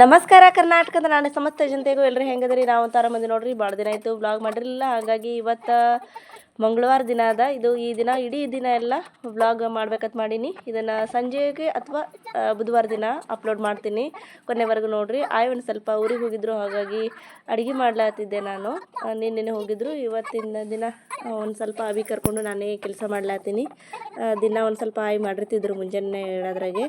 ನಮಸ್ಕಾರ ಕರ್ನಾಟಕದ ನಾನು ಸಮಸ್ತ ಜನತೆಗೂ ಎಲ್ಲರೂ ಹೆಂಗದ್ರಿ? ನಾವು ಒಂಥರ ಮಂದಿ ನೋಡ್ರಿ ಭಾಳ ದಿನ ಆಯಿತು ಬ್ಲಾಗ್ ಮಾಡಿರಲಿಲ್ಲ. ಹಾಗಾಗಿ ಇವತ್ತು ಮಂಗಳವಾರ ದಿನ ಅದ. ಇದು ಈ ದಿನ, ಇಡೀ ದಿನ ಎಲ್ಲ ವ್ಲಾಗ್ ಮಾಡ್ಬೇಕಂತ ಮಾಡೀನಿ. ಇದನ್ನು ಸಂಜೆಗೆ ಅಥವಾ ಬುಧವಾರ ದಿನ ಅಪ್ಲೋಡ್ ಮಾಡ್ತೀನಿ. ಕೊನೆವರೆಗೂ ನೋಡ್ರಿ. ಆಯ್ ಒಂದು ಸ್ವಲ್ಪ ಊರಿಗೆ ಹೋಗಿದ್ರು, ಹಾಗಾಗಿ ಅಡುಗೆ ಮಾಡ್ಲಾತಿದ್ದೆ ನಾನು. ನಿನ್ನೆ ಹೋಗಿದ್ರು. ಇವತ್ತಿನ ದಿನ ಒಂದು ಸ್ವಲ್ಪ ಅವಿ ಕರ್ಕೊಂಡು ನಾನೇ ಕೆಲಸ ಮಾಡ್ಲಾತೀನಿ. ದಿನ ಒಂದು ಸ್ವಲ್ಪ ಆಯ್ ಮಾಡಿರ್ತಿದ್ರು ಮುಂಜಾನೆ ಹೇಳೋದ್ರಾಗೆ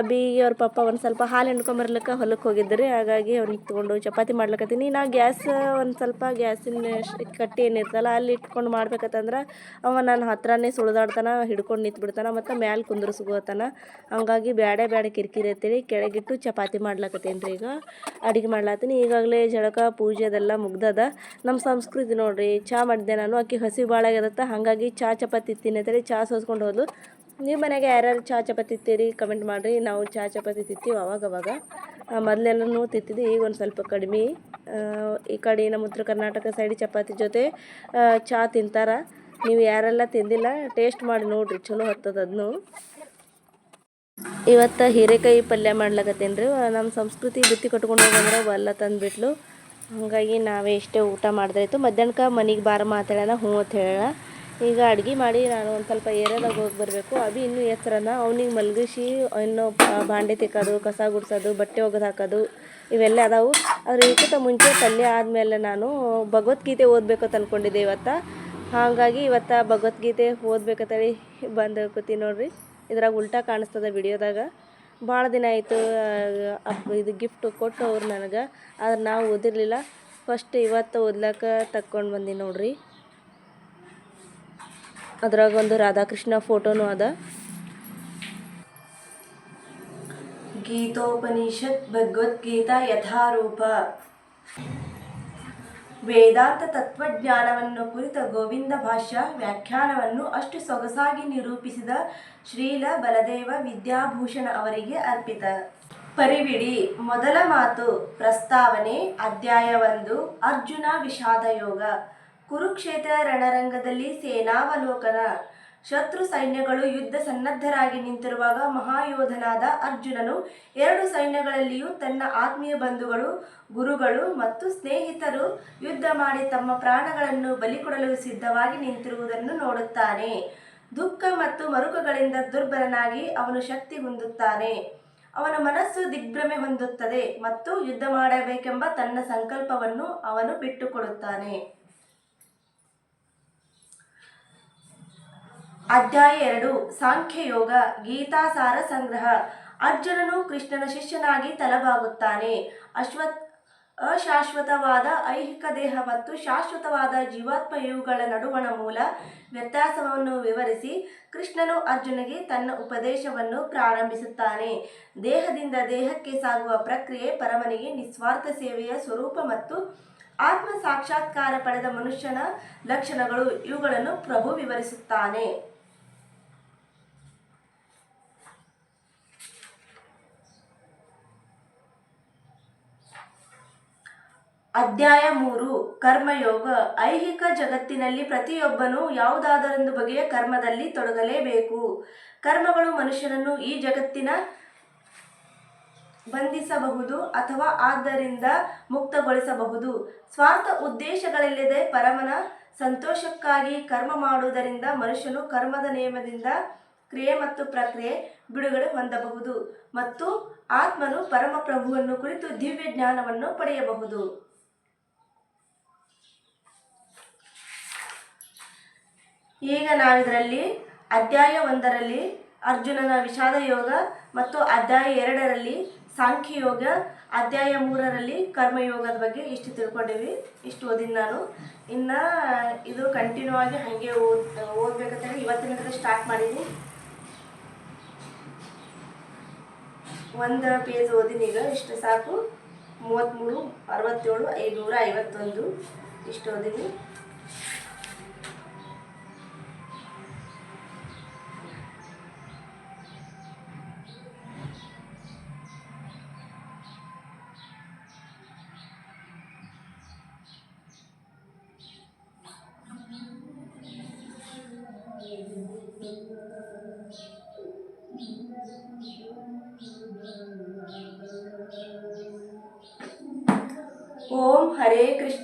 ಅಬಿ ಅವ್ರ ಪಪ್ಪ ಒಂದು ಸ್ವಲ್ಪ ಹಾಲು ಹಿಂಡ್ಕೊಂಬರ್ಲಿಕ್ಕೆ ಹೊಲಕ್ಕೆ ಹೋಗಿದ್ರಿ. ಹಾಗಾಗಿ ಅವ್ರಿಗೆ ತೊಗೊಂಡು ಚಪಾತಿ ಮಾಡ್ಲಕತ್ತೀನಿ. ನಾ ಗ್ಯಾಸ್, ಒಂದು ಸ್ವಲ್ಪ ಗ್ಯಾಸಿನ ಕಟ್ಟಿ ಏನಿರ್ತಲ್ಲ, ಅಲ್ಲಿ ಇಟ್ಕೊಂಡು ಮಾಡ್ಬೇಕಂತಂದ್ರೆ ಅವ ನನ್ನ ಹತ್ರನೇ ಸುಳಿದಾಡ್ತಾನ, ಹಿಡ್ಕೊಂಡು ನಿಂತ್ಬಿಡ್ತಾನ, ಮತ್ತು ಮ್ಯಾಲೆ ಕುಂದ್ರಸ್ಕೋತಾನ ಹಂಗಾಗಿ ಬ್ಯಾಡೆ ಬ್ಯಾಡೆ ಕಿರಿಕಿರಿ ಅಂತೇಳಿ ಕೆಳಗಿಟ್ಟು ಚಪಾತಿ ಮಾಡ್ಲಕತ್ತೀನಿ ರೀ ಈಗ. ಅಡುಗೆ ಮಾಡ್ಲತ್ತೀನಿ, ಈಗಾಗಲೇ ಜಳಕ, ಪೂಜೆ ಅದೆಲ್ಲ ಮುಗ್ದದ. ನಮ್ಮ ಸಂಸ್ಕೃತಿ ನೋಡ್ರಿ, ಚಾ ಮಾಡಿದೆ ನಾನು ಅಕ್ಕಿ ಹಸಿ ಭಾಳ ಆಗ್ಯದತ್ತ ಹಾಗಾಗಿ ಚಹಾ ಚಪಾತಿ ತಿನ್ನತ್ತೇಳಿ ಚಾ ಸೋಸ್ಕೊಂಡು ಹೋದ್ಲು. ನಿಮ್ಮ ಮನೆಗೆ ಯಾರ್ಯಾರು ಚಹಾ ಚಪಾತಿ ತಿತ್ತೀರಿ ಕಮೆಂಟ್ ಮಾಡಿರಿ. ನಾವು ಚಹಾ ಚಪಾತಿ ತಿತ್ತೀವಿ ಅವಾಗ ಅವಾಗ ಮೊದಲೆಲ್ಲನೂ ತಿತ್ತಿದ್ವಿ ಈಗ ಒಂದು ಸ್ವಲ್ಪ ಕಡಿಮೆ. ಈ ಕಡೆ ನಮ್ಮ ಉತ್ತರ ಕರ್ನಾಟಕ ಸೈಡ್ ಚಪಾತಿ ಜೊತೆ ಚಹಾ ತಿಂತಾರ. ನೀವು ಯಾರೆಲ್ಲ ತಿಂದಿಲ್ಲ ಟೇಸ್ಟ್ ಮಾಡಿ ನೋಡಿರಿ, ಚಲೋ ಹತ್ತದ ಅದನ್ನು ಇವತ್ತು ಹೀರೆಕಾಯಿ ಪಲ್ಯ ಮಾಡ್ಲಕತ್ತೇನೆ ರೀ ನಮ್ಮ ಸಂಸ್ಕೃತಿ ಬುತ್ತಿ ಕಟ್ಕೊಂಡು ಹೋಗಂದ್ರೆ ಅವೆಲ್ಲ ತಂದುಬಿಟ್ಲು. ಹಾಗಾಗಿ ನಾವೇ ಇಷ್ಟೇ ಊಟ ಮಾಡಿದ್ರಾಯ್ತು. ಮಧ್ಯಾಹ್ನಕ್ಕೆ ಮನೆಗೆ ಬಾರ ಮಾತಾಡೋಣ, ಹ್ಞೂ ಅಂತ ಹೇಳ ಈಗ ಅಡುಗೆ ಮಾಡಿ ನಾನು ಒಂದು ಸ್ವಲ್ಪ ಏರಿಯಾದಾಗ ಹೋಗಿ ಬರಬೇಕು. ಅಭಿ ಇನ್ನೂ ಎಚ್ಚರನ ಅವ್ನಿಗೆ ಮಲಗಿಸಿ ಇನ್ನೂ ಬಾಂಡೆ ತಿಕ್ಕೋದು, ಕಸ ಗುಡಿಸೋದು, ಬಟ್ಟೆ ಒಗೆದು ಹಾಕೋದು, ಇವೆಲ್ಲ ಅದಾವು. ಅದ್ರ ಇದಕ್ಕಿಂತ ಮುಂಚೆ ಪಲ್ಯ ಆದಮೇಲೆ ನಾನು ಭಗವದ್ಗೀತೆ ಓದಬೇಕು ಅಂದ್ಕೊಂಡಿದ್ದೆ ಇವತ್ತು. ಹಾಗಾಗಿ ಇವತ್ತು ಭಗವದ್ಗೀತೆ ಓದ್ಬೇಕಂತೇಳಿ ಬಂದು ಕೂತೀನಿ ನೋಡ್ರಿ. ಇದ್ರಾಗ ಉಲ್ಟಾ ಕಾಣಿಸ್ತದೆ ವಿಡಿಯೋದಾಗ. ಭಾಳ ದಿನ ಆಯಿತು ಇದು ಗಿಫ್ಟ್ ಕೊಟ್ಟು ಅವ್ರು ನನಗೆ. ಆದ್ರೆ ನಾವು ಓದಿರಲಿಲ್ಲ. ಫಸ್ಟ್ ಇವತ್ತು ಓದ್ಲಾಕ ತಕ್ಕೊಂಡು ಬಂದಿ ನೋಡ್ರಿ. ಅದ್ರಾಗ ಒಂದು ರಾಧಾಕೃಷ್ಣ ಫೋಟೋನು ಅದ. ಗೀತೋಪನಿಷತ್ ಭಗವದ್ಗೀತಾ ಯಥಾರೂಪ. ವೇದಾಂತ ತತ್ವಜ್ಞಾನವನ್ನು ಕುರಿತ ಗೋವಿಂದ ಭಾಷ್ಯ ವ್ಯಾಖ್ಯಾನವನ್ನು ಅಷ್ಟು ಸೊಗಸಾಗಿ ನಿರೂಪಿಸಿದ ಶ್ರೀಲ ಬಲದೇವ ವಿದ್ಯಾಭೂಷಣ ಅವರಿಗೆ ಅರ್ಪಿತ. ಪರಿವಿಡಿ, ಮೊದಲ ಮಾತು ಪ್ರಸ್ತಾವನೆ ಅಧ್ಯಾಯ ಒಂದು, ಅರ್ಜುನ ವಿಷಾದ ಯೋಗ ಕುರುಕ್ಷೇತ್ರ ರಣರಂಗದಲ್ಲಿ ಸೇನಾವಲೋಕನ. ಶತ್ರು ಸೈನ್ಯಗಳು ಯುದ್ಧ ಸನ್ನದ್ಧರಾಗಿ ನಿಂತಿರುವಾಗ ಮಹಾಯೋಧನಾದ ಅರ್ಜುನನು ಎರಡು ಸೈನ್ಯಗಳಲ್ಲಿಯೂ ತನ್ನ ಆತ್ಮೀಯ ಬಂಧುಗಳು, ಗುರುಗಳು ಮತ್ತು ಸ್ನೇಹಿತರು ಯುದ್ಧ ಮಾಡಿ ತಮ್ಮ ಪ್ರಾಣಗಳನ್ನು ಬಲಿಕೊಡಲು ಸಿದ್ಧವಾಗಿ ನಿಂತಿರುವುದನ್ನು ನೋಡುತ್ತಾನೆ. ದುಃಖ ಮತ್ತು ಮರುಕಗಳಿಂದ ದುರ್ಬಲನಾಗಿ ಅವನು ಶಕ್ತಿ ಹೊಂದುತ್ತಾನೆ. ಅವನ ಮನಸ್ಸು ದಿಗ್ಭ್ರಮೆ ಹೊಂದುತ್ತದೆ ಮತ್ತು ಯುದ್ಧ ಮಾಡಬೇಕೆಂಬ ತನ್ನ ಸಂಕಲ್ಪವನ್ನು ಅವನು ಬಿಟ್ಟುಕೊಡುತ್ತಾನೆ. ಅಧ್ಯಾಯ ಎರಡು, ಸಾಂಖ್ಯಯೋಗ, ಗೀತಾಸಾರ ಸಂಗ್ರಹ. ಅರ್ಜುನನು ಕೃಷ್ಣನ ಶಿಷ್ಯನಾಗಿ ತಲಬಾಗುತ್ತಾನೆ. ಅಶ್ವತ್, ಅಶಾಶ್ವತವಾದ ಐಹಿಕ ದೇಹ ಮತ್ತು ಶಾಶ್ವತವಾದ ಜೀವಾತ್ಮ ಇವುಗಳ ನಡುವಣ ಮೂಲ ವ್ಯತ್ಯಾಸವನ್ನು ವಿವರಿಸಿ ಕೃಷ್ಣನು ಅರ್ಜುನಿಗೆ ತನ್ನ ಉಪದೇಶವನ್ನು ಪ್ರಾರಂಭಿಸುತ್ತಾನೆ. ದೇಹದಿಂದ ದೇಹಕ್ಕೆ ಸಾಗುವ ಪ್ರಕ್ರಿಯೆ ಪರಮನಿಗೆ ನಿಸ್ವಾರ್ಥ ಸೇವೆಯ ಸ್ವರೂಪ ಮತ್ತು ಆತ್ಮ ಸಾಕ್ಷಾತ್ಕಾರ ಪಡೆದ ಮನುಷ್ಯನ ಲಕ್ಷಣಗಳು ಇವುಗಳನ್ನು ಪ್ರಭು ವಿವರಿಸುತ್ತಾನೆ. ಅಧ್ಯಾಯ ಮೂರು, ಕರ್ಮಯೋಗ. ಐಹಿಕ ಜಗತ್ತಿನಲ್ಲಿ ಪ್ರತಿಯೊಬ್ಬನು ಯಾವುದಾದರೊಂದು ಬಗೆಯ ಕರ್ಮದಲ್ಲಿ ತೊಡಗಲೇಬೇಕು. ಕರ್ಮಗಳು ಮನುಷ್ಯನನ್ನು ಈ ಜಗತ್ತಿನ ಬಂಧಿಸಬಹುದು ಅಥವಾ ಆದ್ದರಿಂದ ಮುಕ್ತಗೊಳಿಸಬಹುದು. ಸ್ವಾರ್ಥ ಉದ್ದೇಶಗಳಿಲ್ಲದೆ ಪರಮನ ಸಂತೋಷಕ್ಕಾಗಿ ಕರ್ಮ ಮಾಡುವುದರಿಂದ ಮನುಷ್ಯನು ಕರ್ಮದ ನಿಯಮದಿಂದ ಕ್ರಿಯೆ ಮತ್ತು ಪ್ರಕ್ರಿಯೆ ಬಿಡುಗಡೆ ಹೊಂದಬಹುದು ಮತ್ತು ಆತ್ಮನು ಪರಮಪ್ರಭುವನ್ನು ಕುರಿತು ದಿವ್ಯ ಜ್ಞಾನವನ್ನು ಪಡೆಯಬಹುದು. ಈಗ ನಾವಿದರಲ್ಲಿ ಅಧ್ಯಾಯ ಒಂದರಲ್ಲಿ ಅರ್ಜುನನ ವಿಷಾದ ಯೋಗ ಮತ್ತು ಅಧ್ಯಾಯ ಎರಡರಲ್ಲಿ ಸಾಂಖ್ಯಯೋಗ, ಅಧ್ಯಾಯ ಮೂರರಲ್ಲಿ ಕರ್ಮಯೋಗದ ಬಗ್ಗೆ ಇಷ್ಟು ತಿಳ್ಕೊಂಡಿವಿ, ಇಷ್ಟು ಓದಿನ ನಾನು. ಇನ್ನು ಇದು ಕಂಟಿನ್ಯೂ ಆಗಿ ಹಾಗೆ ಓದ್ ಓದ್ಬೇಕಂತೇಳಿ ಇವತ್ತಿನಿಂದ ಸ್ಟಾರ್ಟ್ ಮಾಡೀನಿ ಒಂದು ಪೇಜ್ ಓದಿನಿ ಈಗ, ಇಷ್ಟು ಸಾಕು. ಮೂವತ್ತ್ಮೂರು ಅರವತ್ತೇಳು ಐದುನೂರ ಐವತ್ತೊಂದು, ಇಷ್ಟು ಓದಿನಿ.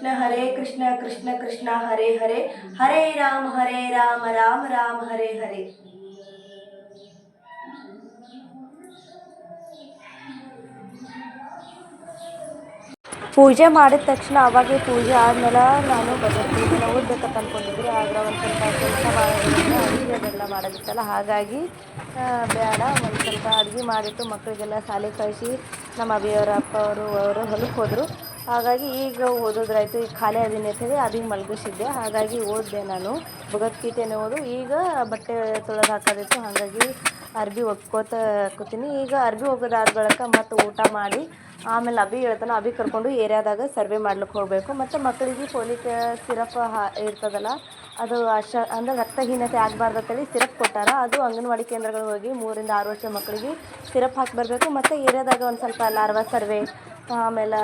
ಕೃಷ್ಣ, ಹರೇ ಕೃಷ್ಣ ಕೃಷ್ಣ ಕೃಷ್ಣ, ಹರೇ ಹರೇ. ಹರೇ ರಾಮ ಹರೇ ರಾಮ ರಾಮ ರಾಮ, ಹರೇ ಹರೇ. ಪೂಜೆ ಮಾಡಿದ ತಕ್ಷಣ ಅವಾಗೆ ಪೂಜೆ ಆದ್ಮೇಲೆ ನಾನು ಬದಲಾಗಿ ಓದ್ಬೇಕಂತ ಅನ್ಕೊಂಡಿದ್ರಿ ಆದ್ರೆ ಒಂದು ಸ್ವಲ್ಪ ಕೆಲಸ ಮಾಡೋದಿಲ್ಲ ಅಡುಗೆ ಅದೆಲ್ಲ ಮಾಡೋದಿತ್ತಲ್ಲ. ಹಾಗಾಗಿ ಬೇಡ. ಒಂದು ಸ್ವಲ್ಪ ಅಡುಗೆ ಮಾಡಿಟ್ಟು ಮಕ್ಕಳಿಗೆಲ್ಲ ಶಾಲೆ ಕಳಿಸಿ ನಮ್ಮ ಅಭಿಯವರ ಅಪ್ಪ ಅವರು ಅವರು ಹೊಲಕ್ಕೆ ಹೋದರು. ಹಾಗಾಗಿ ಈಗ ಓದೋದ್ರಾಯ್ತು, ಈಗ ಖಾಲಿ ಅದೀನಿ ಅಂತೇಳಿ ಅದೀಗ ಮಲಗಿಸಿದ್ದೆ. ಹಾಗಾಗಿ ಓದಿದೆ ನಾನು. ಭಗವದ್ಗೀತೆನೇ ಓದು ಈಗ ಬಟ್ಟೆ ತೊಳೆದು ಹಾಕೋದಿತ್ತು. ಹಾಗಾಗಿ ಅರ್ಬಿ ಒಗ್ಕೋತ ಕೂತೀನಿ. ಈಗ ಅರ್ಬಿ ಒಗ್ದಾದ ಬಳಕ ಮತ್ತು ಊಟ ಮಾಡಿ, ಆಮೇಲೆ ಅಭಿ ಹೇಳ್ತಾನೆ. ಅಭಿ ಕರ್ಕೊಂಡು ಏರಿಯಾದಾಗ ಸರ್ವೆ ಮಾಡ್ಲಿಕ್ಕೆ ಹೋಗಬೇಕು. ಮತ್ತು ಮಕ್ಕಳಿಗೆ ಪೋಲಿಕ ಸಿರಪ್ ಹಾ, ಇರ್ತದಲ್ಲ ಅದು ಅಶ ಅಂದ್ರೆ ರಕ್ತಹೀನತೆ ಆಗಬಾರ್ದು ಅಂತೇಳಿ ಸಿರಪ್ ಕೊಟ್ಟಾರ. ಅದು ಅಂಗನವಾಡಿ ಕೇಂದ್ರಗಳಿಗೆ ಹೋಗಿ ಮೂರಿಂದ ಆರು ವರ್ಷ ಮಕ್ಕಳಿಗೆ ಸಿರಪ್ ಹಾಕಿ ಬರಬೇಕು. ಮತ್ತು ಏರಿಯಾದಾಗ ಒಂದು ಸ್ವಲ್ಪ ಲಾರ್ವಾ ಸರ್ವೆ, ಆಮೇಲೆ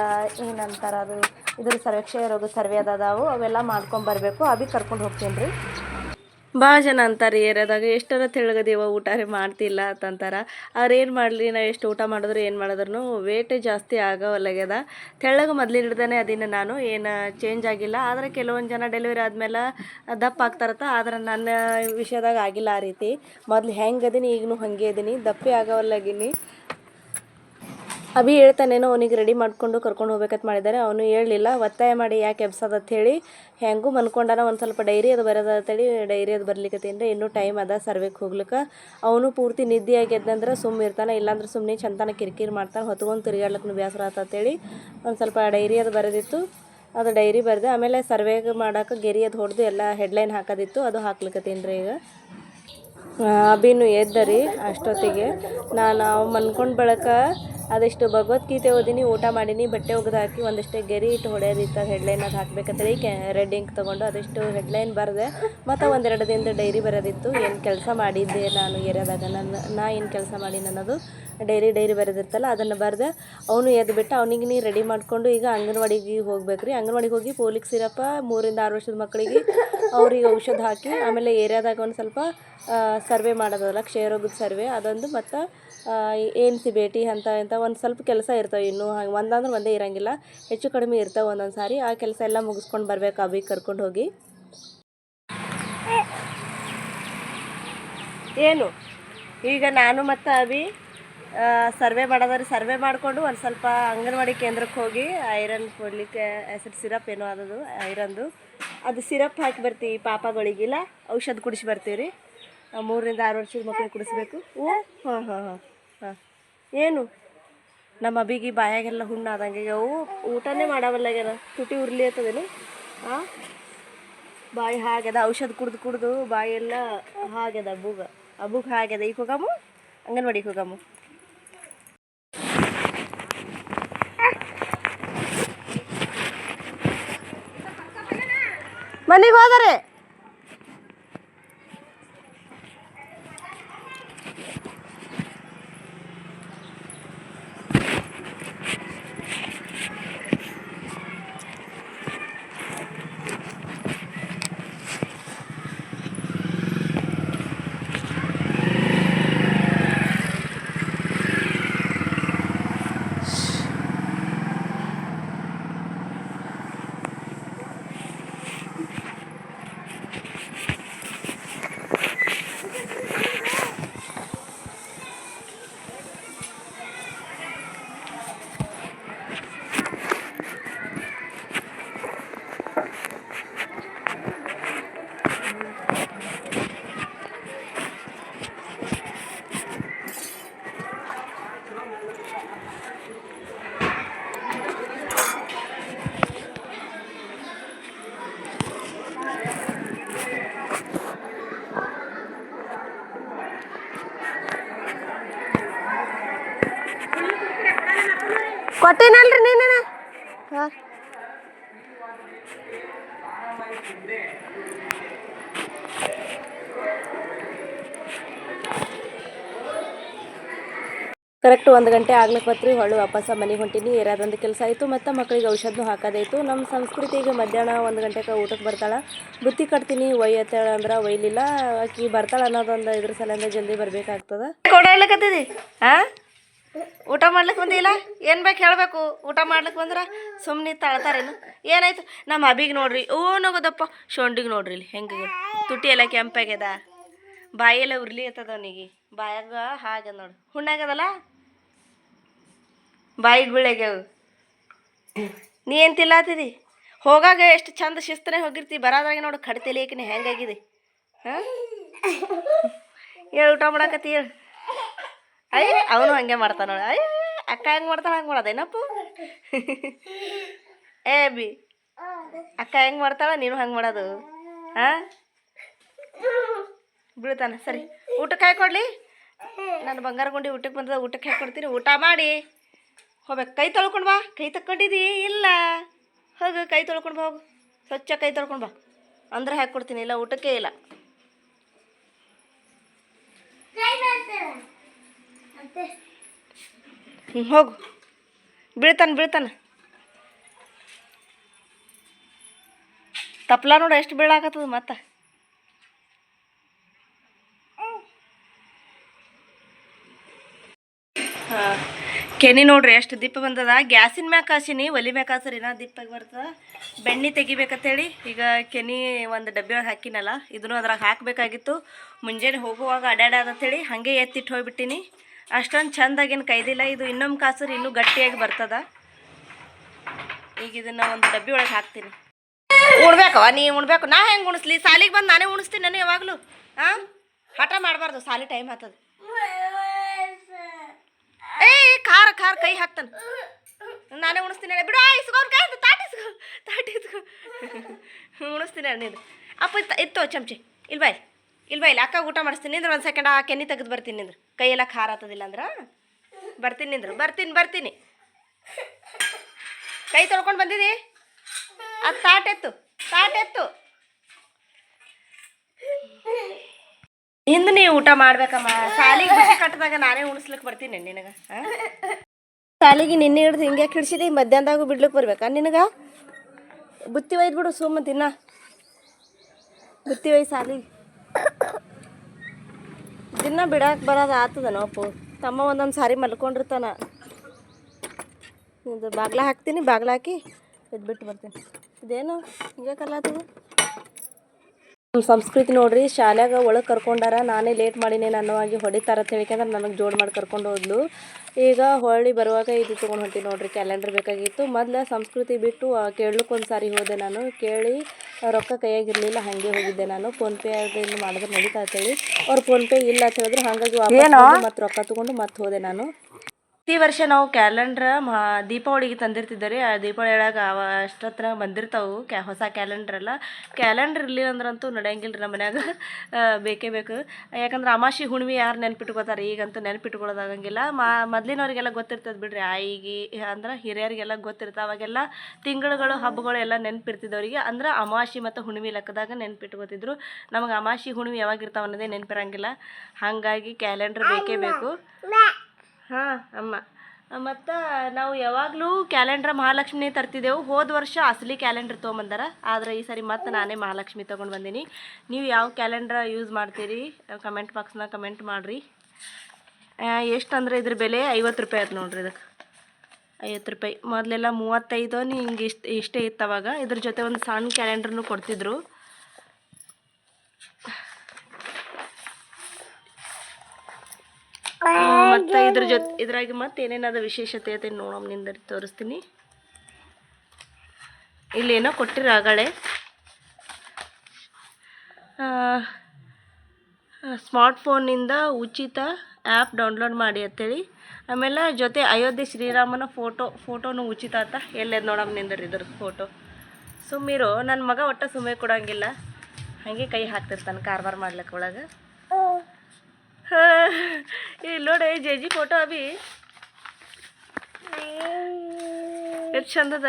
ಏನಂತಾರೆ ಅದು ಇದ್ರ ಸರ್ವೆ, ಕ್ಷಯ ರೋಗ ಸರ್ವೆ ಅದಾವು ಅವೆಲ್ಲ ಮಾಡ್ಕೊಂಬರ್ಬೇಕು ಅಭಿ ಕರ್ಕೊಂಡು ಹೋಗ್ತೀನಿ ರೀ ಭಾಳ ಜನ ಅಂತಾರೆ ಏರಿಯಾದಾಗ, ಎಷ್ಟರ ತೆಳಗದೇವ ಊಟ ರೀ ಮಾಡ್ತಿಲ್ಲ ಅಂತಂತಾರೆ ಅವ್ರು ಏನು ಮಾಡಲಿ, ನಾ ಎಷ್ಟು ಊಟ ಮಾಡಿದ್ರು, ಏನು ಮಾಡಿದ್ರು ವೇಟ್ ಜಾಸ್ತಿ ಆಗೋವಲ್ಲಾಗ್ಯದ ತೆಳ್ಳಗೆ ಮೊದಲು ಹಿಡ್ದೇ ಅದೀನಿ ನಾನು ಏನು ಚೇಂಜ್ ಆಗಿಲ್ಲ. ಆದರೆ ಕೆಲವೊಂದು ಜನ ಡೆಲಿವರಿ ಆದಮೇಲೆ ದಪ್ಪ ಆಗ್ತಾರತ್ತ ಆದ್ರೆ ನನ್ನ ವಿಷಯದಾಗ ಆಗಿಲ್ಲ ಆ ರೀತಿ. ಮೊದಲು ಹೆಂಗೆ ಅದೀನಿ ಈಗಲೂ ಹಾಗೆ ಅದೀನಿ. ದಪ್ಪೆ ಆಗೋವಲ್ಲಾಗಿನಿ. ಅಭಿ ಹೇಳ್ತಾನೇನೋ ಅವನಿಗೆ ರೆಡಿ ಮಾಡಿಕೊಂಡು ಕರ್ಕೊಂಡು ಹೋಗ್ಬೇಕಂತ ಮಾಡಿದ್ದಾರೆ. ಅವನು ಹೇಳಲಿಲ್ಲ. ಒತ್ತಾಯ ಮಾಡಿ ಯಾಕೆ ಎಬ್ಸೋದತ್ ಹೇಳಿ ಹೆಂಗೂ ಮನ್ಕೊಂಡಾನ ಒಂದು ಸ್ವಲ್ಪ ಡೈರಿ ಅದು ಬರೋದ ಅಂತೇಳಿ ಡೈರಿ ಅದು ಬರ್ಲಿಕ್ಕತ್ತೇನ್ರಿ ಇನ್ನೂ ಟೈಮ್ ಅದ ಸರ್ವೆಗೆ ಹೋಗ್ಲಿಕ್ಕೆ. ಅವನು ಪೂರ್ತಿ ನಿದ್ದೆ ಆಗ್ಯದಂದ್ರೆ ಸುಮ್ಮನೆ ಇರ್ತಾನೆ, ಇಲ್ಲಾಂದ್ರೆ ಸುಮ್ಮನೆ ಚಂತಾನ ಕಿರಿಕಿರಿ ಮಾಡ್ತಾನೆ, ಹೊತ್ಕೊಂಡು ತಿರುಗಾಡ್ಲಕ್ಕೂ ಬೇಸರ ಆತಂತೇಳಿ ಒಂದು ಸ್ವಲ್ಪ ಡೈರಿ ಅದು ಬರೋದಿತ್ತು. ಅದು ಡೈರಿ ಬರೆದೆ ಆಮೇಲೆ ಸರ್ವೆಗೆ ಮಾಡೋಕೆ ಗೆರಿ ಅದು ಹೊಡೆದು ಎಲ್ಲ ಹೆಡ್ಲೈನ್ ಹಾಕೋದಿತ್ತು. ಅದು ಹಾಕ್ಲಿಕ್ಕತ್ತೀನಿ ರೀ ಈಗ. ಅಭಿನು ಎದ್ದರಿ ಅಷ್ಟೊತ್ತಿಗೆ. ನಾನು ಅವ್ ಮನ್ಕೊಂಡು ಬಳಕ ಅದಷ್ಟು ಭಗವದ್ಗೀತೆ ಓದಿನಿ, ಊಟ ಮಾಡೀನಿ, ಬಟ್ಟೆ ಒಗೆದು ಹಾಕಿ ಒಂದಿಷ್ಟು ಗೆರಿ ಇಟ್ಟು ಹೊಡೆಯೋದಿತ್ತು ಹೆಡ್ಲೈನ್ ಅದು ಹಾಕ್ಬೇಕಂತೇಳಿ ಕ್ಯಾ ರೆಡ್ ಇಂಕ್ ತೊಗೊಂಡು ಅದಷ್ಟು ಹೆಡ್ಲೈನ್ ಬರೆದೆ. ಮತ್ತು ಒಂದೆರಡು ದಿನದ ಡೈರಿ ಬರೋದಿತ್ತು, ಏನು ಕೆಲಸ ಮಾಡಿದ್ದೆ ನಾನು ಏರಿಯಾದಾಗ. ನನ್ನ ನಾ ಏನು ಕೆಲಸ ಮಾಡೀನಿ ಅನ್ನೋದು ಡೈರಿ ಡೈರಿ ಬರೆದಿರ್ತಲ್ಲ, ಅದನ್ನು ಬರೆದೆ. ಅವನು ಎದ್ಬಿಟ್ಟು ಅವನಿಗೆ ನೀ ರೆಡಿ ಮಾಡಿಕೊಂಡು ಈಗ ಅಂಗನವಾಡಿಗೆ ಹೋಗ್ಬೇಕು ರೀ ಅಂಗನವಾಡಿಗೆ ಹೋಗಿ ಪೋಲಿಕ್ ಸಿರಪ್ಪ ಮೂರಿಂದ ಆರು ವರ್ಷದ ಮಕ್ಕಳಿಗೆ ಅವ್ರಿಗೆ ಔಷಧ ಹಾಕಿ ಆಮೇಲೆ ಏರಿಯಾದಾಗ ಒಂದು ಸ್ವಲ್ಪ ಸರ್ವೆ ಮಾಡೋದಲ್ಲ, ಕ್ಷಯರೋಗದ ಸರ್ವೆ, ಅದೊಂದು ಮತ್ತು ಏನು ಸಿ ಭೇಟಿ ಅಂತ ಇಂಥ ಒಂದು ಸ್ವಲ್ಪ ಕೆಲಸ ಇರ್ತವೆ ಇನ್ನೂ ಹಾಗೆ. ಒಂದಂದ್ರೆ ಒಂದೇ ಇರಂಗಿಲ್ಲ. ಹೆಚ್ಚು ಕಡಿಮೆ ಇರ್ತವೆ ಒಂದೊಂದು ಸಾರಿ. ಆ ಕೆಲಸ ಎಲ್ಲ ಮುಗಿಸ್ಕೊಂಡು ಬರ್ಬೇಕು ಅಬಿ ಕರ್ಕೊಂಡು ಹೋಗಿ. ಏನು? ಈಗ ನಾನು ಮತ್ತು ಅಭಿ ಸರ್ವೆ ಮಾಡೋದ್ರಿ. ಸರ್ವೆ ಮಾಡಿಕೊಂಡು ಒಂದು ಸ್ವಲ್ಪ ಅಂಗನವಾಡಿ ಕೇಂದ್ರಕ್ಕೆ ಹೋಗಿ, ಐರನ್ ಕೊಡಲಿಕ್ಕೆ ಆ್ಯಸಿಡ್ ಸಿರಪ್ ಏನೋ ಅದದು ಐರನ್ದು ಅದು ಸಿರಪ್ ಹಾಕಿ ಬರ್ತೀವಿ ಪಾಪಗಳಿಗೆಲ್ಲ. ಔಷಧ ಕುಡಿಸಿ ಬರ್ತೀವಿ ರೀ. ಮೂರರಿಂದ ಆರು ವರ್ಷದ ಮಕ್ಕಳಿಗೆ ಕುಡಿಸ್ಬೇಕು. ಓ ಹಾಂ ಹಾಂ ಹಾಂ ಹಾಂ. ಏನು? ನಮ್ಮ ಅಬಿಗೆ ಬಾಯಾಗೆಲ್ಲ ಹುಣ್ಣು ಆದಂಗೆ ಅವು ಊಟನೇ ಮಾಡವಲ್ಲಾಗ್ಯಾರ ತುಟಿ ಉರ್ಲಿ ಆಗ್ತದೇನು? ಹಾಂ? ಬಾಯಿ ಹಾಗ್ಯದ, ಔಷಧ ಕುಡ್ದು ಕುಡ್ದು ಬಾಯೆಲ್ಲ ಹಾಗ್ಯದ ಅಬ್ಬುಗ. ಅಬ್ಬುಗೆ ಹಾಗ್ಯದ. ಈಗ ಹೋಗಮ್ಮು ಅಂಗನವಾಡಿಗೆ ಹೋಗಮ್ಮು ಮನೆಗೆ ಹೋದರೆ ಕೊಟ್ಟಿನಲ್ರಿ ನೀನೇ ಹಾಂ ಕರೆಕ್ಟ್ ಒಂದು ಗಂಟೆ ಆಗ್ಲಿಕ್ಕೆ ಬತ್ರಿ ಹೊಳ್ಳು ವಾಪಸ್ ಮನೆಗೆ ಹೊಂಟೀನಿ. ಏರಾದೊಂದು ಕೆಲಸ ಆಯಿತು ಮತ್ತು ಮಕ್ಕಳಿಗೆ ಔಷಧನೂ ಹಾಕೋದಾಯಿತು ನಮ್ಮ ಸಂಸ್ಕೃತಿಗೆ ಮಧ್ಯಾಹ್ನ ಒಂದು ಗಂಟೆಗೆ ಊಟಕ್ಕೆ ಬರ್ತಾಳೆ. ಬುತ್ತಿ ಕಟ್ತೀನಿ ಒಯ್ಯತ್ತಾಳ ಅಂದ್ರೆ ಒಯ್ಲಿಲ್ಲ ಆಕಿ ಬರ್ತಾಳೆ ಅನ್ನೋದೊಂದು ಇದ್ರ ಸಲಿಂದ ಜಲ್ದಿ ಬರಬೇಕಾಗ್ತದೆ. ಕೊಡಲಕತ್ತಿದಿ ಹಾಂ ಊಟ ಮಾಡ್ಲಿಕ್ಕೆ ಬಂದಿಲ್ಲ? ಏನು ಬೇಕು ಹೇಳಬೇಕು? ಊಟ ಮಾಡ್ಲಿಕ್ಕೆ ಬಂದ್ರೆ ಸುಮ್ಮನೆ ತಾಳ್ತಾರೇನು ಏನಾಯ್ತು? ನಮ್ಮ ಅಬಿಗೆ ನೋಡ್ರಿ. ಓ ನಗೋದಪ್ಪ ಶೊಂಡಿಗೆ ನೋಡ್ರಿ ಇಲ್ಲಿ ಹೆಂಗೆ ತುಟಿ ಎಲ್ಲ ಕೆಂಪಾಗ್ಯದ. ಬಾಯೆಲ್ಲ ಉರ್ಲಿ ಆತದ ಅವನಿಗೆ. ಬಾಯಾಗ ಹಾಗೆ ನೋಡು. ಹುಣ್ಣಾಗದಲ್ಲ ಬಾಯಿಗೆ ಬೀಳಾಗ್ಯಾವ. ನೀ ಏನು ತಿಲ್ಲಾತಿದಿ? ಹೋಗಾಗ ಎಷ್ಟು ಚಂದ ಶಿಸ್ತನೇ ಹೋಗಿರ್ತಿ ಬರಾದಾಗ ನೋಡು ಕಡ್ತಿಲೇಕಿನ ಹೆಂಗಾಗಿದೆ. ಹಾಂ? ಹೇಳು, ಊಟ ಮಾಡಕತ್ತಿ ಹೇಳು. ಅಯ್ಯ ಅವನು ಹಂಗೆ ಮಾಡ್ತಾನ ನೋಡು. ಅಯ್ಯ ಅಕ್ಕ ಹೆಂಗೆ ಮಾಡ್ತಾಳೆ, ಹಂಗೆ ಮಾಡೋದೇನಪ್ಪು ಏ, ಬಿ, ಅಕ್ಕ ಹೆಂಗೆ ಮಾಡ್ತಾಳ, ನೀನು ಹಂಗೆ ಮಾಡೋದು. ಹಾಂ? ಬೀಳ್ತಾನೆ, ಸರಿ. ಊಟಕ್ಕೆ ಹಾಕಿ ಕೊಡ್ಲಿ? ನಾನು ಬಂಗಾರ ಗುಂಡಿ ಊಟಕ್ಕೆ ಬಂದದ, ಊಟಕ್ಕೆ ಹಾಕಿ ಕೊಡ್ತೀನಿ. ಊಟ ಮಾಡಿ. ಹೋಗ್ಬೇಕು ಕೈ ತೊಳ್ಕೊಂಡು ಬಾ. ಕೈ ತಕ್ಕೊಂಡಿದಿ? ಇಲ್ಲ. ಹೋಗು ಕೈ ತೊಳ್ಕೊಂಡು ಬಾ ಹೋಗು. ಸ್ವಚ್ಛ ಕೈ ತೊಳ್ಕೊಂಡು ಬಾ. ಅಂದ್ರೆ ಹಾಕ್ಕೊಡ್ತೀನಿ ಇಲ್ಲ ಊಟಕ್ಕೆ ಇಲ್ಲ. ಹ್ಞೂ ಹೋಗು. ಬೀಳ್ತಾನೆ ಬೀಳ್ತಾನೆ. ತಪ್ಲ ನೋಡು ಎಷ್ಟು ಬೀಳಾಕತ್ತದ ಮತ್ತೆ? ಹಾಂ. ಕೆನಿ ನೋಡ್ರಿ ಎಷ್ಟು ದೀಪ ಬಂದದ. ಗ್ಯಾಸಿನ ಮ್ಯಾಗ ಕಾಸಿನಿ, ಒಲಿ ಮ್ಯಾಗ ಕಾಸರಿ ನಾ ದೀಪಾಗಿ ಬರ್ತದ. ಬೆಣ್ಣೆ ತೆಗಿಬೇಕಂತೇಳಿ ಈಗ ಕೆನಿ ಒಂದು ಡಬ್ಬಿ ಒಳಗೆ ಹಾಕಿನಲ್ಲ, ಇದನ್ನು ಅದ್ರಾಗ ಹಾಕಬೇಕಾಗಿತ್ತು. ಮುಂಜಾನೆ ಹೋಗುವಾಗ ಅಡ್ಯಾಡದಂತೇಳಿ ಹಾಗೆ ಎತ್ತಿಟ್ಟು ಹೋಗ್ಬಿಟ್ಟಿನಿ. ಅಷ್ಟೊಂದು ಚಂದಾಗೇನು ಕೈದಿಲ್ಲ, ಇದು ಇನ್ನೊಮ್ಮೆ ಕಾಸರಿ ಇನ್ನೂ ಗಟ್ಟಿಯಾಗಿ ಬರ್ತದ. ಈಗ ಇದನ್ನು ಒಂದು ಡಬ್ಬಿ ಒಳಗೆ ಹಾಕ್ತೀನಿ. ಉಣ್ಬೇಕವ ನೀ ಉಣ್ಬೇಕು. ನಾ ಹೆಂಗೆ ಉಣಿಸ್ಲಿ? ಸಾಲಿಗೆ ಬಂದು ನಾನೇ ಉಣಿಸ್ತೀನಿ ನಾನು ಯಾವಾಗಲೂ. ಹಾಂ ಹಠ ಮಾಡಬಾರ್ದು, ಸಾಲಿ ಟೈಮ್ ಆಗ್ತದೆ ಏ, ಖಾರ ಖಾರ ಕೈ ಹಾಕ್ತಾನೆ. ನಾನೇ ಉಣಿಸ್ತೀನಿ. ಬಿಡು ಇಸ್ಕೋ ಅವ್ನ ಕೈ ತಾಟಿ ಇಸ್ಕೋ ತಾಟಿ ಇಸ್ಕೋ. ಉಣಿಸ್ತೀನಿ ನೀನು ಅಪ್ಪ, ಇತ್ತು ಇತ್ತು ಚಮಚಿ. ಇಲ್ಲಿ? ಬಾಯ್ ಇಲ್ಲಿ? ಬಾಯ್ ಅಕ್ಕ ಊಟ ಮಾಡಿಸ್ತೀನಿ ನಿಂದ್ರೆ. ಒಂದು ಸೆಕೆಂಡ್ ಆ, ಕೆನ್ನಿ ತೆಗೆದು ಬರ್ತೀನಿ ನಿಂದ್ರೆ. ಕೈಯೆಲ್ಲ ಖಾರ ಆತದಿಲ್ಲ ಅಂದ್ರೆ? ಬರ್ತೀನಿ ನಿಂದ್ರು. ಬರ್ತೀನಿ ಬರ್ತೀನಿ. ಕೈ ತೊಳ್ಕೊಂಡು ಬಂದಿದಿ? ಅದು ತಾಟೆತ್ತು ತಾಟೆತ್ತು ಇಂದು ನೀವು ಊಟ ಮಾಡ್ಬೇಕಮ್ಮ. ಸಾಲಿಗೆ ಕಟ್ಟಿದಾಗ ನಾನೇ ಉಣಿಸ್ಲಿಕ್ಕೆ ಬರ್ತೀನಿ ನಿನಗೆ ಸಾಲಿಗೆ ನಿನ್ನೆ ಹಿಡ್ದು ಹಿಂಗೆ ಕಿಡ್ಸಿದಿ ಮಧ್ಯಾಹ್ನದಾಗೂ ಬಿಡ್ಲಿಕ್ಕೆ ಬರ್ಬೇಕ ನಿನಗೆ? ಬುತ್ತಿ ಒಯ್ದು ಬಿಡು ಸುಮ್ಮ ತಿನ್ನ. ಬುತ್ತಿ ಒಯ್ದು ಸಾಲಿಗೆ ದಿನ ಬಿಡಕ್ಕೆ ಬರೋದು ಆತದ ನೋಪು ತಮ್ಮ ಒಂದೊಂದು ಸಾರಿ ಮಲ್ಕೊಂಡಿರ್ತಾನ. ಇದು ಬಾಗ್ಲ ಹಾಕ್ತೀನಿ, ಬಾಗ್ಲ ಹಾಕಿ ಎದ್ಬಿಟ್ಟು ಬರ್ತೀನಿ. ಇದೇನು ಹಿಂಗೆ ಕಲ್ಲಾತದ? ನಮ್ಮ ಸಂಸ್ಕೃತಿ ನೋಡ್ರಿ ಶಾಲ್ಯಾಗ ಒಳಗೆ ಕರ್ಕೊಂಡಾರ ನಾನೇ ಲೇಟ್ ಮಾಡಿನೇ ನನ್ನವಾಗಿ ಹೊಡಿತಾರ ಅಂತ ಹೇಳಿಕಂದ್ರೆ ನನಗೆ ಜೋಡ್ ಮಾಡಿ ಕರ್ಕೊಂಡು ಹೋದ್ಲು. ಈಗ ಹೊಳ್ಳಿ ಬರುವಾಗ ಇದು ತೊಗೊಂಡು ಹೊಂಟಿ ನೋಡ್ರಿ ಕ್ಯಾಲೆಂಡರ್ ಬೇಕಾಗಿತ್ತು. ಮೊದ್ಲು ಸಂಸ್ಕೃತಿ ಬಿಟ್ಟು ಕೇಳಲಿಕ್ಕೆ ಒಂದು ಸಾರಿ ಹೋದೆ ನಾನು. ಕೇಳಿ ರೊಕ್ಕ ಕೈಯಾಗಿರಲಿಲ್ಲ ಹಾಗೆ ಹೋಗಿದ್ದೆ ನಾನು. ಫೋನ್ಪೇ ಅದನ್ನು ಮಾಡಿದ್ರೆ ನಡೀತಾ ಅಂತೇಳಿ ಅವ್ರು ಫೋನ್ಪೇ ಇಲ್ಲ ಅಂತ ಹೇಳಿದ್ರು ಹಾಗಾಗಿ ಮತ್ತೆ ರೊಕ್ಕ ತೊಗೊಂಡು ಮತ್ತೆ ಹೋದೆ ನಾನು. ಪ್ರತಿ ವರ್ಷ ನಾವು ಕ್ಯಾಲೆಂಡ್ರ ಮಾ, ದೀಪಾವಳಿಗೆ ತಂದಿರ್ತಿದ್ದಾರೆ ಆ ದೀಪಾವಳಿ ಒಳಗೆ ಅವ ಅಷ್ಟತ್ರ ಬಂದಿರ್ತಾವೆ ಕ್ಯಾ, ಹೊಸ ಕ್ಯಾಲೆಂಡ್ರ್ ಎಲ್ಲ. ಕ್ಯಾಲೆಂಡ್ರ್ ಇರಲಿಲ್ಲ ಅಂದ್ರಂತೂ ನಡೆಯಂಗಿಲ್ಲ ರೀ ನಮ್ಮ ಮನ್ಯಾಗ. ಬೇಕೇ ಬೇಕು. ಯಾಕಂದ್ರೆ ಅಮಾಶಿ ಹುಣ್ಮಿ ಯಾರು ನೆನ್ಪಿಟ್ಕೋತಾರೆ? ಈಗಂತೂ ನೆನ್ಪಿಟ್ಕೊಳ್ಳೋದಾಗಂಗಿಲ್ಲ ಮಾ, ಮೊದ್ಲಿನವ್ರಿಗೆಲ್ಲ ಗೊತ್ತಿರ್ತದೆ ಬಿಡ್ರಿ. ಆಯಿಗೆ, ಅಂದ್ರೆ ಹಿರಿಯರಿಗೆಲ್ಲ ಗೊತ್ತಿರ್ತವೆ. ಅವಾಗೆಲ್ಲ ತಿಂಗಳುಗಳು, ಹಬ್ಬಗಳು ಎಲ್ಲ ನೆನ್ಪಿರ್ತಿದ್ದವರಿಗೆ ಅಂದ್ರೆ ಅಮಾವಾಸ್ಯೆ ಮತ್ತು ಹುಣ್ಣಿಮೆ ಲೆಕ್ಕದಾಗ ನೆನ್ಪಿಟ್ಕೋತಿದ್ರು. ನಮಗೆ ಅಮಾಶಿ ಹುಣ್ಣಿಮೆ ಯಾವಾಗ ಇರ್ತಾವ ಅನ್ನೋದೇ ನೆನಪಿರಂಗಿಲ್ಲ. ಹಾಗಾಗಿ ಕ್ಯಾಲೆಂಡ್ರ್ ಬೇಕೇ ಬೇಕು. ಹಾಂ, ಅಮ್ಮ. ಮತ್ತು ನಾವು ಯಾವಾಗಲೂ ಕ್ಯಾಲೆಂಡ್ರ್ ಮಹಾಲಕ್ಷ್ಮಿ ತರ್ತಿದ್ದೆವು. ಹೋದ ವರ್ಷ ಅಸಲಿ ಕ್ಯಾಲೆಂಡ್ರ್ ತೊಗೊಂಬಂದಾರ. ಆದರೆ ಈ ಸರಿ ಮತ್ತೆ ನಾನೇ ಮಹಾಲಕ್ಷ್ಮಿ ತೊಗೊಂಡು ಬಂದೀನಿ. ನೀವು ಯಾವ ಕ್ಯಾಲೆಂಡ್ರ ಯೂಸ್ ಮಾಡ್ತೀರಿ? ಕಮೆಂಟ್ ಬಾಕ್ಸ್ನ ಕಮೆಂಟ್ ಮಾಡಿರಿ. ಎಷ್ಟು ಅಂದರೆ ಇದ್ರ ಬೆಲೆ? ಐವತ್ತು ರೂಪಾಯಿ ಆಯ್ತು ನೋಡ್ರಿ ಇದಕ್ಕೆ ಐವತ್ತು ರೂಪಾಯಿ. ಮೊದಲೆಲ್ಲ ಮೂವತ್ತೈದು ಹಿಂಗೆ ಇಷ್ಟು, ಇಷ್ಟೇ ಇತ್ತು ಅವಾಗ. ಇದ್ರ ಜೊತೆ ಒಂದು ಸಣ್ಣ ಕ್ಯಾಲೆಂಡ್ರನ್ನು ಕೊಡ್ತಿದ್ರು. ಮತ್ತು ಇದ್ರ ಜೊತೆ ಇದ್ರಾಗ ಮತ್ತೆ ಏನೇನಾದ ವಿಶೇಷತೆ ಐತೆ ನೋಡಮ್ನಿಂದ ತೋರಿಸ್ತೀನಿ. ಇಲ್ಲೇನೋ ಕೊಟ್ಟಿರೋ ಸ್ಮಾರ್ಟ್ ಸ್ಮಾರ್ಟ್ಫೋನಿಂದ ಉಚಿತ ಆ್ಯಪ್ ಡೌನ್ಲೋಡ್ ಮಾಡಿ ಅಂತೇಳಿ. ಆಮೇಲೆ ಜೊತೆ ಅಯೋಧ್ಯೆ ಶ್ರೀರಾಮನ ಫೋಟೋ ಫೋಟೋನು ಉಚಿತ ಅಂತ ಎಲ್ಲೇ ನೋಡಮ್ ನಿಂದ್ರಿ ಇದ್ರ ಫೋಟೋ. ಸುಮ್ಮಿರು ನನ್ನ ಮಗ ಒಟ್ಟು ಸುಮ್ಮನೆ ಕೊಡೋಂಗಿಲ್ಲ. ಹಾಗೆ ಕೈ ಹಾಕ್ತಿರ್ತಾನೆ ಕಾರ್ಬಾರ್ ಮಾಡ್ಲಿಕ್ಕೆ ಒಳಗೆ. ಇಲ್ಲಿ ನೋಡಿ ಜೇಜಿ ಫೋಟೋ ಅಭಿ. ಎಷ್ಟು ಚಂದದ?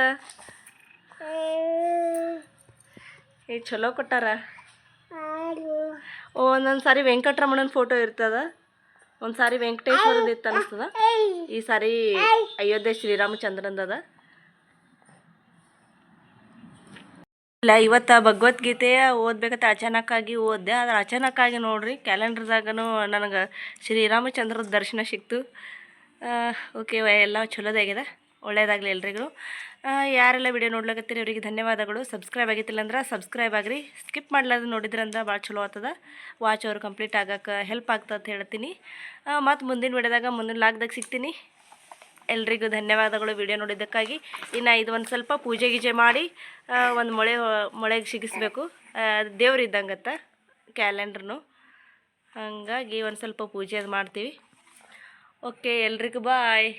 ಏ, ಚಲೋ ಕೊಟ್ಟಾರ? ಒಂದೊಂದು ಸಾರಿ ವೆಂಕಟರಮಣನ ಫೋಟೋ ಇರ್ತದ. ಒಂದು ಸಾರಿ ವೆಂಕಟೇಶ್ವರದ ಇತ್ತು ಅನಿಸ್ತದ. ಈ ಸಾರಿ ಅಯೋಧ್ಯೆ ಶ್ರೀರಾಮಚಂದ್ರಂದದ ಇಲ್ಲ, ಇವತ್ತು ಭಗವದ್ಗೀತೆ ಓದ್ಬೇಕಂತ ಅಚಾನಕ್ಕಾಗಿ ಓದಿದೆ. ಆದ್ರೆ ಅಚಾನಕ್ಕಾಗಿ ನೋಡ್ರಿ, ಕ್ಯಾಲೆಂಡ್ರದಾಗನು ನನಗೆ ಶ್ರೀರಾಮಚಂದ್ರದ ದರ್ಶನ ಸಿಕ್ತು. ಓಕೆ ಎಲ್ಲ ಚಲೋದಾಗಿದೆ. ಒಳ್ಳೇದಾಗಲಿ ಎಲ್ರಿಗೂ. ಯಾರೆಲ್ಲ ವಿಡಿಯೋ ನೋಡ್ಲಕತ್ತೀರಿ ಅವರಿಗೆ ಧನ್ಯವಾದಗಳು. ಸಬ್ಸ್ಕ್ರೈಬ್ ಆಗಿತ್ತಿಲ್ಲ ಅಂದ್ರೆ ಸಬ್ಸ್ಕ್ರೈಬ್ ಆಗ್ರಿ. ಸ್ಕಿಪ್ ಮಾಡ್ಲಾರ್ದು ನೋಡಿದ್ರಂದ್ರೆ ಭಾಳ ಚಲೋ ಆಗ್ತದ. ವಾಚ್ ಅವ್ರು ಕಂಪ್ಲೀಟ್ ಆಗಕ್ಕೆ ಹೆಲ್ಪ್ ಆಗ್ತದೆ ಹೇಳ್ತೀನಿ. ಮತ್ತು ಮುಂದಿನ ವಿಡಿಯೋದಾಗ ಮುಂದಿನ ಲಾಗ್ದಾಗ ಸಿಗ್ತೀನಿ. ಎಲ್ರಿಗೂ ಧನ್ಯವಾದಗಳು ವಿಡಿಯೋ ನೋಡಿದ್ದಕ್ಕಾಗಿ. ಇನ್ನು ಇದು ಒಂದು ಸ್ವಲ್ಪ ಪೂಜೆ ಗೀಜೆ ಮಾಡಿ ಒಂದು ಮೊಳೆ, ಮೊಳೆಗೆ ಸಿಗಿಸ್ಬೇಕು. ದೇವ್ರು ಇದ್ದಂಗತ್ತ, ಕ್ಯಾಲೆಂಡ್ರನು. ಹಾಗಾಗಿ ಒಂದು ಸ್ವಲ್ಪ ಪೂಜೆ ಅದು ಮಾಡ್ತೀವಿ. ಓಕೆ ಎಲ್ರಿಗೂ ಬಾಯ್